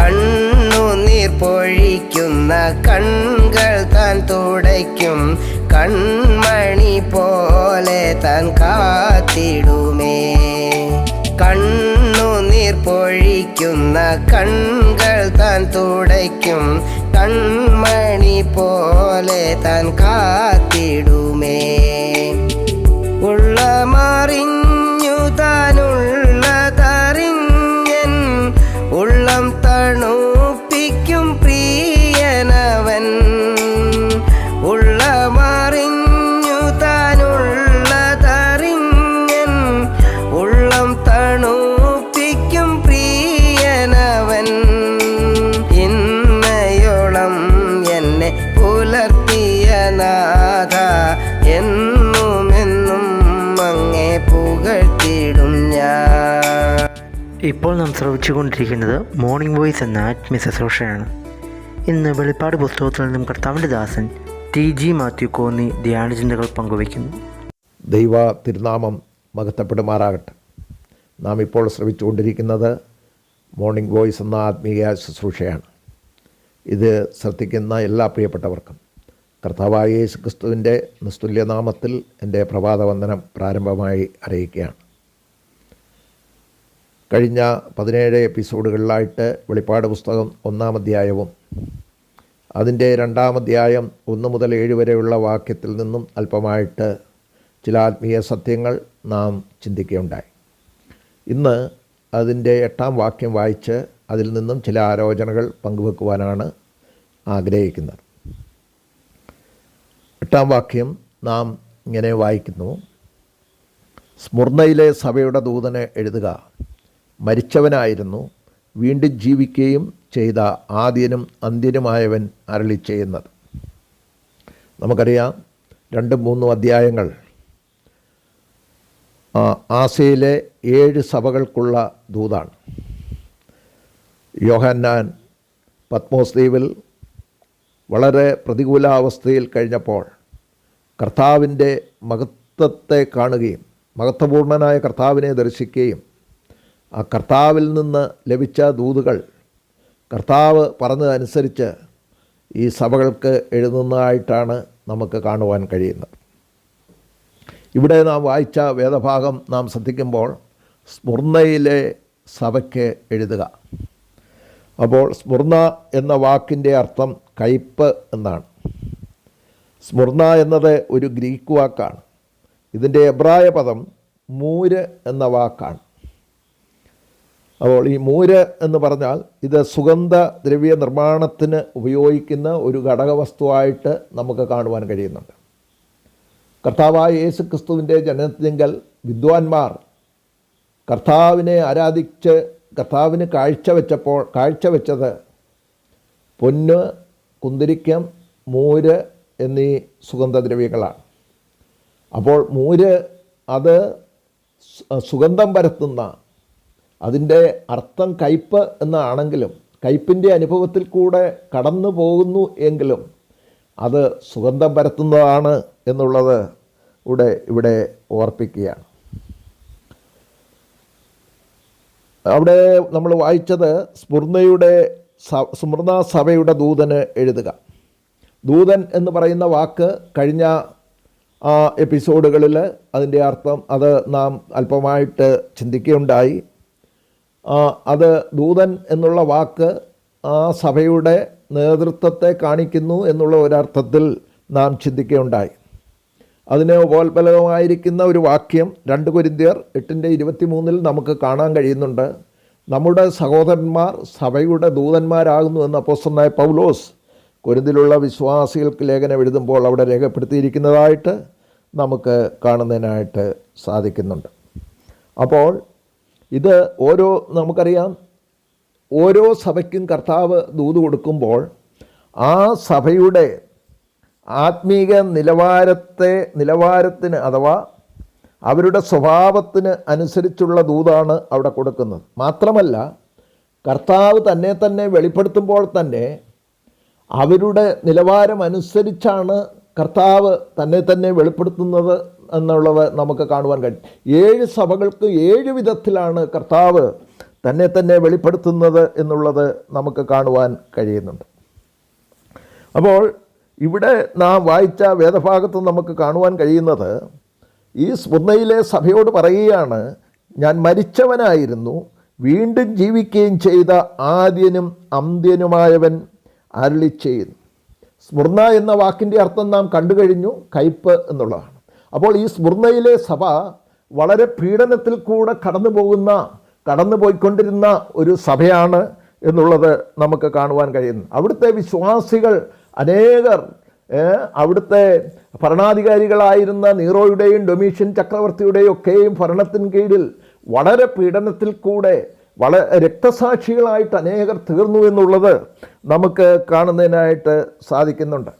കണ്ണുനീർ പൊഴിക്കുന്ന കൺകൾ താൻ തുടയ്ക്കും. കൺമണി പോലെ താൻ കാത്തിടുമേ. കണ്ണുനീർ പൊഴിക്കുന്ന കൺകൾ താൻ തുടയ്ക്കും. കൺമണി പോലെ താൻ കാത്തിടുമേ. ഇപ്പോൾ നാം ശ്രവിച്ചുകൊണ്ടിരിക്കുന്നത് മോർണിംഗ് വോയിസ് എന്ന ആത്മീയ ശുശ്രൂഷയാണ്. ഇന്ന് വെളിപ്പാട് പുസ്തകത്തിൽ നിന്നും കർത്താവിന്റെ ദാസൻ ടി ജി മാത്യു കോന്നി ധ്യാനചിന്തകൾ പങ്കുവയ്ക്കുന്നു. ദൈവ തിരുനാമം മഹത്വപ്പെടുമാറാകട്ടെ. നാം ഇപ്പോൾ ശ്രവിച്ചുകൊണ്ടിരിക്കുന്നത് മോർണിംഗ് വോയിസ് എന്ന ആത്മീയ ശുശ്രൂഷയാണ്. ഇത് ശ്രദ്ധിക്കുന്ന എല്ലാ പ്രിയപ്പെട്ടവർക്കും കർത്താവായ യേശു ക്രിസ്തുവിന്റെ നിസ്തുല്യനാമത്തിൽ എന്റെ പ്രഭാതവന്ദനം പ്രാരംഭമായി അറിയിക്കുകയാണ്. കഴിഞ്ഞ പതിനേഴ് എപ്പിസോഡുകളിലായിട്ട് വെളിപ്പാട് പുസ്തകം ഒന്നാം അധ്യായവും അതിന്റെ രണ്ടാം അധ്യായം ഒന്ന് മുതൽ ഏഴ് വരെയുള്ള വാക്യത്തിൽ നിന്നും അല്പമായിട്ട് ചില ആത്മീയ സത്യങ്ങൾ നാം ചിന്തിക്കുകയുണ്ടായി. ഇന്ന് അതിന്റെ എട്ടാം വാക്യം വായിച്ച് അതിൽ നിന്നും ചില ആലോചനകൾ പങ്കുവെക്കുവാനാണ് ആഗ്രഹിക്കുന്നത്. എട്ടാം വാക്യം നാം ഇങ്ങനെ വായിക്കുന്നു. സ്മുർണയിലെ സഭയുടെ ദൂതനെ എഴുതുക. മരിച്ചവനായിരുന്നു. വീണ്ടും ജീവിക്കുകയും ചെയ്ത ആദ്യനും അന്ത്യനുമായവൻ അരളി ചെയ്യുന്നത്. നമുക്കറിയാം രണ്ടും മൂന്നും അധ്യായങ്ങൾ. ആസയിലെ ഏഴ് സഭകൾക്കുള്ള ദൂതാണ്. യോഹന്നാൻ പത്മോസ് ദ്വീപിൽ വളരെ പ്രതികൂലാവസ്ഥയിൽ കഴിഞ്ഞപ്പോൾ കർത്താവിന്റെ മഹത്വത്തെ കാണുകയും മഹത്വപൂർണനായ കർത്താവിനെ ദർശിക്കുകയും ആ കർത്താവിൽ നിന്ന് ലഭിച്ച ദൂതുകൾ കർത്താവ് പറഞ്ഞതനുസരിച്ച് ഈ സഭകൾക്ക് എഴുതുന്നതായിട്ടാണ് നമുക്ക് കാണുവാൻ കഴിയുന്നത്. ഇവിടെ നാം വായിച്ച വേദഭാഗം നാം ശ്രദ്ധിക്കുമ്പോൾ സ്മുർണയിലെ സഭയ്ക്ക് എഴുതുക. അപ്പോൾ സ്മുർണ എന്ന വാക്കിന്റെ അർത്ഥം കയ്പ് എന്നാണ്. സ്മുർണ എന്നത് ഒരു ഗ്രീക്ക് വാക്കാണ്. ഇതിന്റെ എബ്രായ പദം മൂര് എന്ന വാക്കാണ്. അപ്പോൾ ഈ മൂര് എന്ന് പറഞ്ഞാൽ ഇത് സുഗന്ധ ദ്രവ്യ നിർമ്മാണത്തിന് ഉപയോഗിക്കുന്ന ഒരു ഘടകവസ്തുവായിട്ട് നമുക്ക് കാണുവാൻ കഴിയുന്നുണ്ട്. കർത്താവായ യേശു ക്രിസ്തുവിന്റെ ജനനത്തിങ്കൽ വിദ്വാൻമാർ കർത്താവിനെ ആരാധിച്ച് കർത്താവിന് കാഴ്ചവെച്ചപ്പോൾ കാഴ്ചവെച്ചത് പൊന്ന് കുന്തിരിക്കം മൂര് എന്നീ സുഗന്ധദ്രവ്യങ്ങളാണ് അപ്പോൾ മൂര് അത് സുഗന്ധം പരത്തുന്ന അതിന്റെ അർത്ഥം കയ്പ് എന്നാണെങ്കിലും കയ്പിന്റെ അനുഭവത്തിൽ കൂടെ കടന്നു പോകുന്നു എങ്കിലും അത് സുഗന്ധം പരത്തുന്നതാണ് എന്നുള്ളത് ഇവിടെ ഇവിടെ ഓർപ്പിക്കുകയാണ്. അവിടെ നമ്മൾ വായിച്ചത് സ്മൃതയുടെ സ സ്മൃണ സഭയുടെ ദൂതന് എഴുതുക. ദൂതൻ എന്ന് പറയുന്ന വാക്ക് കഴിഞ്ഞ എപ്പിസോഡുകളിൽ അതിന്റെ അർത്ഥം അത് നാം അല്പമായിട്ട് ചിന്തിക്കുകയുണ്ടായി. അത് ദൂതൻ എന്നുള്ള വാക്ക് ആ സഭയുടെ നേതൃത്വത്തെ കാണിക്കുന്നു എന്നുള്ള ഒരർത്ഥത്തിൽ നാം ചിന്തിക്കുകയുണ്ടായി. അതിന് ഉപോത്ബലകമായിരിക്കുന്ന ഒരു വാക്യം രണ്ട് കുരിന്തിയർ എട്ടിന്റെ ഇരുപത്തി മൂന്നിൽ നമുക്ക് കാണാൻ കഴിയുന്നുണ്ട്. നമ്മുടെ സഹോദരന്മാർ സഭയുടെ ദൂതന്മാരാകുന്നു എന്ന് അപ്പോസ്തലനായ പൗലോസ് കുരുന്തിലുള്ള വിശ്വാസികൾക്ക് ലേഖനം എഴുതുമ്പോൾ അവിടെ രേഖപ്പെടുത്തിയിരിക്കുന്നതായിട്ട് നമുക്ക് കാണുന്നതിനായിട്ട് സാധിക്കുന്നുണ്ട്. അപ്പോൾ ഇത് ഓരോ നമുക്കറിയാം ഓരോ സഭയ്ക്കും കർത്താവ് ദൂത് കൊടുക്കുമ്പോൾ ആ സഭയുടെ ആത്മീക നിലവാരത്തെ നിലവാരത്തിന് അഥവാ അവരുടെ സ്വഭാവത്തിന് അനുസരിച്ചുള്ള ദൂതാണ് അവിടെ കൊടുക്കുന്നത്. മാത്രമല്ല കർത്താവ് തന്നെ തന്നെ വെളിപ്പെടുത്തുമ്പോൾ തന്നെ അവരുടെ നിലവാരം അനുസരിച്ചാണ് കർത്താവ് തന്നെ തന്നെ വെളിപ്പെടുത്തുന്നത് എന്നുള്ളത് നമുക്ക് കാണുവാൻ കഴിയും ഏഴ് സഭകൾക്ക് ഏഴ് വിധത്തിലാണ് കർത്താവ് തന്നെ തന്നെ വെളിപ്പെടുത്തുന്നത് എന്നുള്ളത് നമുക്ക് കാണുവാൻ കഴിയുന്നുണ്ട്. അപ്പോൾ ഇവിടെ നാം വായിച്ച വേദഭാഗത്ത് നമുക്ക് കാണുവാൻ കഴിയുന്നത് ഈ സ്മൃതയിലെ സഭയോട് പറയുകയാണ് ഞാൻ മരിച്ചവനായിരുന്നു വീണ്ടും ജീവിക്കുകയും ചെയ്ത ആദ്യനും അന്ത്യനുമായവൻ അരുളി ചെയ്യുന്നു സ്മുർണ എന്ന വാക്കിന്റെ അർത്ഥം നാം കണ്ടു കഴിഞ്ഞു കയ്പ് എന്നുള്ളതാണ്. അപ്പോൾ ഈ സ്മുർണയിലെ സഭ വളരെ പീഡനത്തിൽ കൂടെ കടന്നു പോകുന്ന കടന്നു പോയിക്കൊണ്ടിരുന്ന ഒരു സഭയാണ് എന്നുള്ളത് നമുക്ക് കാണുവാൻ കഴിയുന്നു. അവിടുത്തെ വിശ്വാസികൾ അനേകർ അവിടുത്തെ ഭരണാധികാരികളായിരുന്ന നീറോയുടെയും ഡൊമീഷ്യൻ ചക്രവർത്തിയുടെയും ഒക്കെയും ഭരണത്തിന് കീഴിൽ വളരെ പീഡനത്തിൽ കൂടെ വളരെ രക്തസാക്ഷികളായിട്ട് അനേകർ തീർന്നു എന്നുള്ളത് നമുക്ക് കാണുന്നതിനായിട്ട് സാധിക്കുന്നുണ്ട്.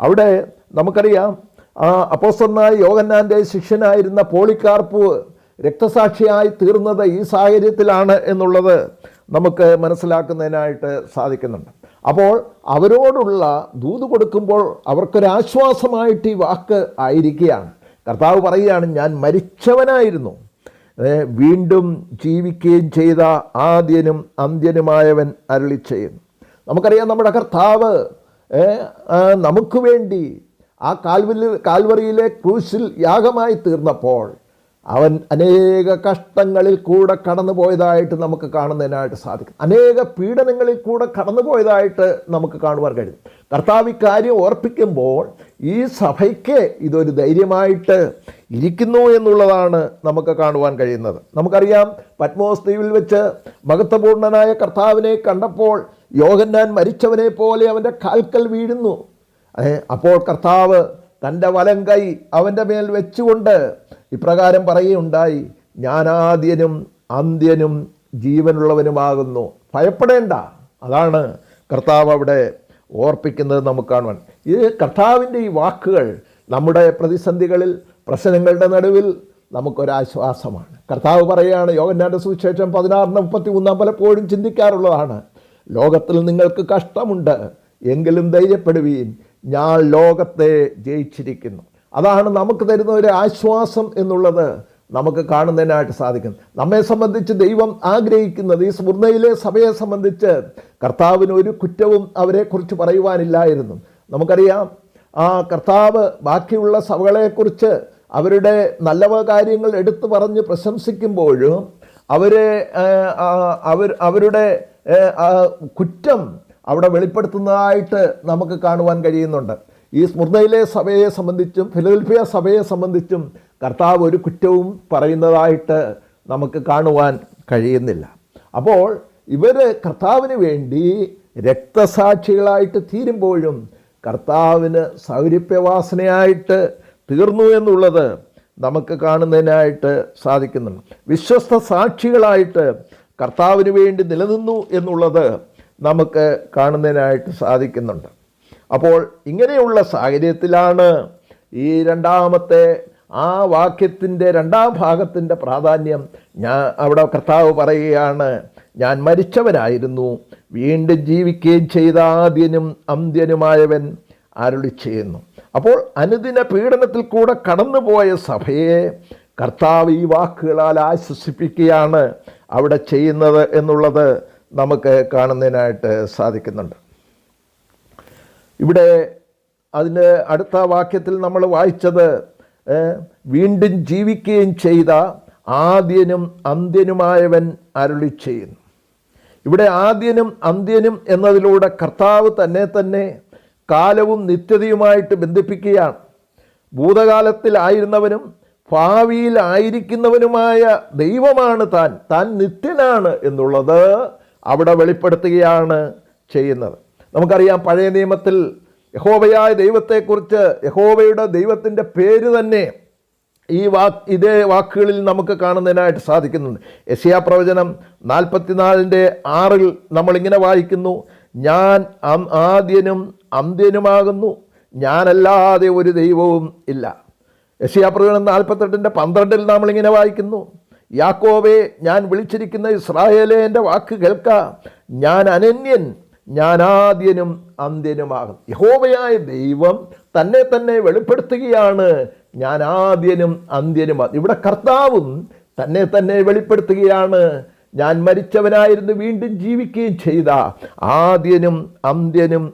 അവിടെ നമുക്കറിയാം ആ അപ്പോസ്തലനായ യോഗന്നാന്റെ ശിഷ്യനായിരുന്ന പോളിക്കാർപ്പ് രക്തസാക്ഷിയായി തീർന്നത് ഈ സാഹചര്യത്തിലാണ് എന്നുള്ളത് നമുക്ക് മനസ്സിലാക്കുന്നതിനായിട്ട് സാധിക്കുന്നുണ്ട്. അപ്പോൾ അവരോടുള്ള ദൂത് കൊടുക്കുമ്പോൾ അവർക്കൊരാശ്വാസമായിട്ട് ഈ വാക്ക് ആയിരിക്കുകയാണ്. കർത്താവ് പറയുകയാണ് ഞാൻ മരിച്ചവനായിരുന്നു. വീണ്ടും ജീവിക്കുകയും ചെയ്ത ആദ്യനും അന്ത്യനുമായവൻ അരുളി നമുക്കറിയാം നമ്മുടെ കർത്താവ് നമുക്ക് വേണ്ടി ആ കാൽവലി കാൽവറിയിലെ ക്രൂശിൽ യാഗമായി തീർന്നപ്പോൾ അവൻ അനേക കഷ്ടങ്ങളിൽ കൂടെ കടന്നു പോയതായിട്ട് നമുക്ക് കാണുന്നതിനായിട്ട് സാധിക്കും. അനേക പീഡനങ്ങളിൽ കൂടെ കടന്നു പോയതായിട്ട് നമുക്ക് കാണുവാൻ കഴിയും. കർത്താവ് ഇക്കാര്യം ഓർപ്പിക്കുമ്പോൾ ഈ സഭയ്ക്ക് ഇതൊരു ധൈര്യമായിട്ട് ഇരിക്കുന്നു എന്നുള്ളതാണ് നമുക്ക് കാണുവാൻ കഴിയുന്നത്. നമുക്കറിയാം പത്മോസ് ദ്വീപിൽ വെച്ച് മഹത്വപൂർണനായ കർത്താവിനെ കണ്ടപ്പോൾ യോഗന്നാൻ മരിച്ചവനെ പോലെ അവന്റെ കാൽക്കൽ വീഴുന്നു. അപ്പോൾ കർത്താവ് തന്റെ വലം കൈ അവന്റെ മേൽ വെച്ചുകൊണ്ട് ഇപ്രകാരം പറയുകയുണ്ടായി. ഞാനാദ്യനും അന്ത്യനും ജീവനുള്ളവനുമാകുന്നു. ഭയപ്പെടേണ്ട. അതാണ് കർത്താവ് അവിടെ ഓർപ്പിക്കുന്നത് നമുക്ക് കാണുവാൻ. ഈ കർത്താവിന്റെ ഈ വാക്കുകൾ നമ്മുടെ പ്രതിസന്ധികളിൽ പ്രശ്നങ്ങളുടെ നടുവിൽ നമുക്കൊരാശ്വാസമാണ്. കർത്താവ് പറയുകയാണ് യോഗന്നാന്റെ സുവിശേഷം പതിനാറിന് മുപ്പത്തി മൂന്നാം പലപ്പോഴും ചിന്തിക്കാറുള്ളതാണ്. ലോകത്തിൽ നിങ്ങൾക്ക് കഷ്ടമുണ്ട് എങ്കിലും ധൈര്യപ്പെടുവീൻ. ഞാൻ ലോകത്തെ ജയിച്ചിരിക്കുന്നു. അതാണ് നമുക്ക് തരുന്ന ഒരു ആശ്വാസം എന്നുള്ളത് നമുക്ക് കാണുന്നതിനായിട്ട് സാധിക്കും നമ്മെ സംബന്ധിച്ച് ദൈവം ആഗ്രഹിക്കുന്നത് ഈ സ്മൃതയിലെ സഭയെ സംബന്ധിച്ച് കർത്താവിന് ഒരു കുറ്റവും അവരെക്കുറിച്ച് പറയുവാനില്ലായിരുന്നു. നമുക്കറിയാം ആ കർത്താവ് ബാക്കിയുള്ള സഭകളെക്കുറിച്ച് അവരുടെ നല്ലവ കാര്യങ്ങൾ എടുത്തു പറഞ്ഞ് പ്രശംസിക്കുമ്പോഴും അവരെ അവർ അവരുടെ കുറ്റം അവിടെ വെളിപ്പെടുത്തുന്നതായിട്ട് നമുക്ക് കാണുവാൻ കഴിയുന്നുണ്ട്. ഈ സ്മൃതയിലെ സഭയെ സംബന്ധിച്ചും ഫിലദൽഫിയ സഭയെ സംബന്ധിച്ചും കർത്താവ് ഒരു കുറ്റവും പറയുന്നതായിട്ട് നമുക്ക് കാണുവാൻ കഴിയുന്നില്ല. അപ്പോൾ ഇവർ കർത്താവിന് വേണ്ടി രക്തസാക്ഷികളായിട്ട് തീരുമ്പോഴും കർത്താവിന് സൗരഭ്യവാസനയായിട്ട് തീർന്നു എന്നുള്ളത് നമുക്ക് കാണുന്നതിനായിട്ട് സാധിക്കുന്നുണ്ട്. വിശ്വസ്ത സാക്ഷികളായിട്ട് കർത്താവിന് വേണ്ടി നിലനിന്നു എന്നുള്ളത് നമുക്ക് കാണുന്നതിനായിട്ട് സാധിക്കുന്നുണ്ട്. അപ്പോൾ ഇങ്ങനെയുള്ള സാഹചര്യത്തിലാണ് ഈ രണ്ടാമത്തെ ആ വാക്യത്തിന്റെ രണ്ടാം ഭാഗത്തിന്റെ പ്രാധാന്യം ഞാൻ അവിടെ കർത്താവ് പറയുകയാണ് ഞാൻ മരിച്ചവനായിരുന്നു വീണ്ടും ജീവിക്കുകയും ചെയ്ത ആദ്യനും അന്ത്യനുമായവൻ അരുളി ചെയ്യുന്നു. അപ്പോൾ അനുദിന പീഡനത്തിൽ കൂടെ കടന്നുപോയ സഭയെ കർത്താവ് ഈ വാക്കുകളാൽ ആശ്വസിപ്പിക്കുകയാണ് അവിടെ ചെയ്യുന്നത് എന്നുള്ളത് നമുക്ക് കാണുന്നതിനായിട്ട് സാധിക്കുന്നുണ്ട്. ഇവിടെ അതിന്റെ അടുത്ത വാക്യത്തിൽ നമ്മൾ വായിച്ചത് വീണ്ടും ജീവിക്കുകയും ചെയ്ത ആദ്യനും അന്ത്യനുമായവൻ അരുളി ചെയ്യുന്നു. ഇവിടെ ആദ്യനും അന്ത്യനും എന്നതിലൂടെ കർത്താവ് തന്നെ തന്നെ കാലവും നിത്യതയുമായിട്ട് ബന്ധിപ്പിക്കുകയാണ്. ഭൂതകാലത്തിലായിരുന്നവനും ഭാവിയിലായിരിക്കുന്നവനുമായ ദൈവമാണ് താൻ. താൻ നിത്യനാണ് എന്നുള്ളത് അവിടെ വെളിപ്പെടുത്തുകയാണ് ചെയ്യുന്നത്. നമുക്കറിയാം പഴയ നിയമത്തിൽ യഹോവയായ ദൈവത്തെക്കുറിച്ച് യഹോവയുടെ ദൈവത്തിന്റെ പേര് തന്നെ ഈ വാക്ക് ഇതേ വാക്കുകളിൽ നമുക്ക് കാണുന്നതിനായിട്ട് സാധിക്കുന്നുണ്ട്. യശയാ പ്രവചനം നാൽപ്പത്തിനാലിന്റെ ആറിൽ നമ്മളിങ്ങനെ വായിക്കുന്നു ഞാൻ ആദ്യനും അന്ത്യനുമാകുന്നു ഞാനല്ലാതെ ഒരു ദൈവവും ഇല്ല. യശയാ പ്രവചനം നാൽപ്പത്തെട്ടിന്റെ പന്ത്രണ്ടിൽ നമ്മളിങ്ങനെ വായിക്കുന്നു യാക്കോവെ ഞാൻ വിളിച്ചിരിക്കുന്ന ഇസ്രായേലെ എന്റെ വാക്ക് കേൾക്ക. ഞാൻ അനന്യൻ ഞാൻ ആദ്യനും അന്ത്യനുമാകും. യഹോവയായ ദൈവം തന്നെ തന്നെ വെളിപ്പെടുത്തുകയാണ്. ഞാൻ ആദ്യനും അന്ത്യനുമാകും ഇവിടെ കർത്താവും തന്നെ തന്നെ വെളിപ്പെടുത്തുകയാണ്. ഞാൻ മരിച്ചവനായിരുന്നു വീണ്ടും ജീവിക്കുകയും ചെയ്ത ആദ്യനും അന്ത്യനും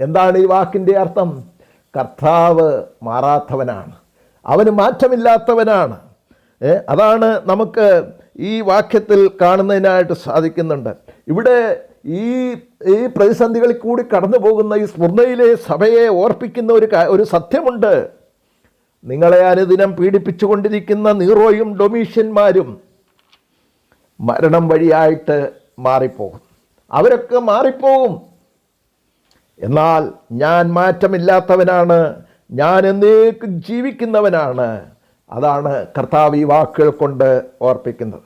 എന്താണ് ഈ വാക്കിന്റെ അർത്ഥം? കർത്താവ് മാറാത്തവനാണ്. അവന് മാറ്റമില്ലാത്തവനാണ്. അതാണ് നമുക്ക് ഈ വാക്യത്തിൽ കാണുന്നതിനായിട്ട് സാധിക്കുന്നുണ്ട്. ഇവിടെ ഈ ഈ പ്രതിസന്ധികളിൽ കൂടി കടന്നു പോകുന്ന ഈ സ്മൃതയിലെ സഭയെ ഓർപ്പിക്കുന്ന ഒരു ഒരു സത്യമുണ്ട്. നിങ്ങളെ അനുദിനം പീഡിപ്പിച്ചുകൊണ്ടിരിക്കുന്ന നീറോയും ഡൊമീഷ്യന്മാരും മരണം വഴിയായിട്ട് മാറിപ്പോകും. അവരൊക്കെ മാറിപ്പോകും. എന്നാൽ ഞാൻ മാറ്റമില്ലാത്തവനാണ്. ഞാൻ എന്നേക്കും ജീവിക്കുന്നവനാണ്. അതാണ് കർത്താവ് ഈ വാക്കുകൾ കൊണ്ട് ഓർപ്പിക്കുന്നത്.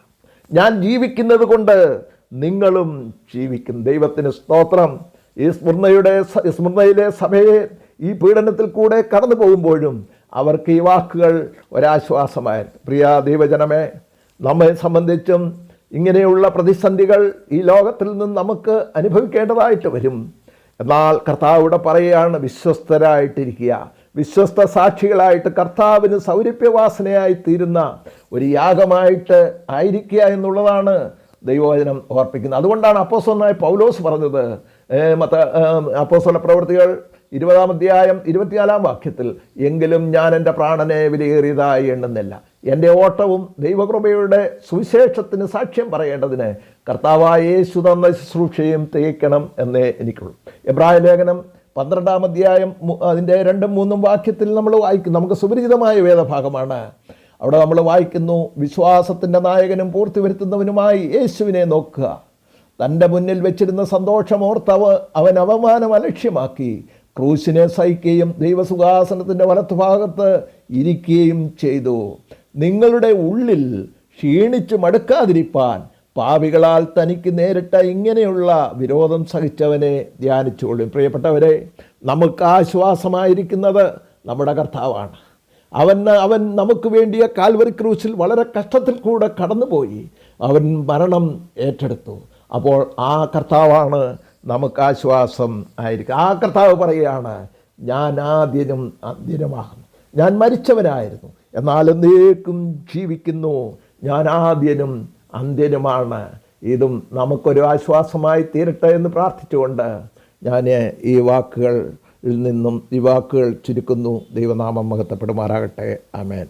ഞാൻ ജീവിക്കുന്നത് കൊണ്ട് നിങ്ങളും ജീവിക്കും. ദൈവത്തിന് സ്തോത്രം. ഈ സ്മൃണയുടെ സ്മൃതയിലെ സഭയെ ഈ പീഡനത്തിൽ കൂടെ കടന്നു പോകുമ്പോഴും അവർക്ക് ഈ വാക്കുകൾ ഒരാശ്വാസമായിരുന്നു. പ്രിയ ദൈവജനമേ നമ്മെ സംബന്ധിച്ചും ഇങ്ങനെയുള്ള പ്രതിസന്ധികൾ ഈ ലോകത്തിൽ നിന്ന് നമുക്ക് അനുഭവിക്കേണ്ടതായിട്ട് വരും. എന്നാൽ കർത്താവ് ഇവിടെ പറയുകയാണ് വിശ്വസ്തരായിട്ടിരിക്കുക. വിശ്വസ്ത സാക്ഷികളായിട്ട് കർത്താവിന് സൗരഭ്യവാസനയായി തീരുന്ന ഒരു യാഗമായിട്ട് ആയിരിക്കുക എന്നുള്ളതാണ് ദൈവവചനം ഓർപ്പിക്കുന്നത്. അതുകൊണ്ടാണ് അപ്പോസ്തലനായ പൗലോസ് പറഞ്ഞത് മത അപ്പോസ്വല പ്രവൃത്തികൾ ഇരുപതാം അധ്യായം ഇരുപത്തിനാലാം വാക്യത്തിൽ എങ്കിലും ഞാൻ എന്റെ പ്രാണനെ വിലയേറിയതായി എണ്ണുന്നില്ല. എന്റെ ഓട്ടവും ദൈവകൃപയുടെ സുവിശേഷത്തിന് സാക്ഷ്യം പറയേണ്ടതിന് കർത്താവായ യേശു തന്ന ശുശ്രൂഷയും തികയ്ക്കണം എന്നേ എനിക്കുള്ളൂ. എബ്രായ ലേഖനം പന്ത്രണ്ടാം അധ്യായം അതിന്റെ രണ്ടും മൂന്നും വാക്യത്തിൽ നമ്മൾ വായിക്കും. നമുക്ക് സുപരിചിതമായ വേദഭാഗമാണ്. അവിടെ നമ്മൾ വായിക്കുന്നു വിശ്വാസത്തിന്റെ നായകനും പൂർത്തി വരുത്തുന്നവനുമായി യേശുവിനെ നോക്കുക. തന്റെ മുന്നിൽ വെച്ചിരുന്ന സന്തോഷമോർത്തവ അവൻ അവമാനം അലക്ഷ്യമാക്കി. ക്രൂശിനെ സഹിക്കുകയും ദൈവസുഖാസനത്തിന്റെ വലത്തുഭാഗത്ത് ഇരിക്കുകയും ചെയ്തു. നിങ്ങളുടെ ഉള്ളിൽ ക്ഷീണിച്ച് മടുക്കാതിരിപ്പാൻ പാപികളാൽ തനിക്ക് നേരിട്ട ഇങ്ങനെയുള്ള വിരോധം സഹിച്ചവനെ ധ്യാനിച്ചുകൊള്ളും. പ്രിയപ്പെട്ടവരെ നമുക്ക് ആശ്വാസമായിരിക്കുന്നത് നമ്മുടെ കർത്താവാണ്. അവൻ അവൻ നമുക്ക് വേണ്ടിയ കാൽവറി ക്രൂസിൽ വളരെ കഷ്ടത്തിൽ കൂടെ കടന്നുപോയി. അവൻ മരണം ഏറ്റെടുത്തു. അപ്പോൾ ആ കർത്താവാണ് നമുക്ക് ആശ്വാസം ആയിരിക്കും ആ കർത്താവ് പറയുകയാണ് ഞാൻ ആദ്യനും അന്ത്യനുമാകുന്നു ഞാൻ മരിച്ചവനായിരുന്നു. എന്നാൽ എന്നേക്കും ജീവിക്കുന്നു. ഞാൻ ആദ്യനും അന്ത്യനുമാണ് ഇതും നമുക്കൊരു ആശ്വാസമായി തീരട്ടെ എന്ന് പ്രാർത്ഥിച്ചുകൊണ്ട് ഞാൻ ഈ വാക്കുകളിൽ നിന്നും ഈ വാക്കുകൾ ചുരുക്കുന്നു. ദൈവനാമം മഹത്വപ്പെടുമാറാകട്ടെ. ആമേൻ.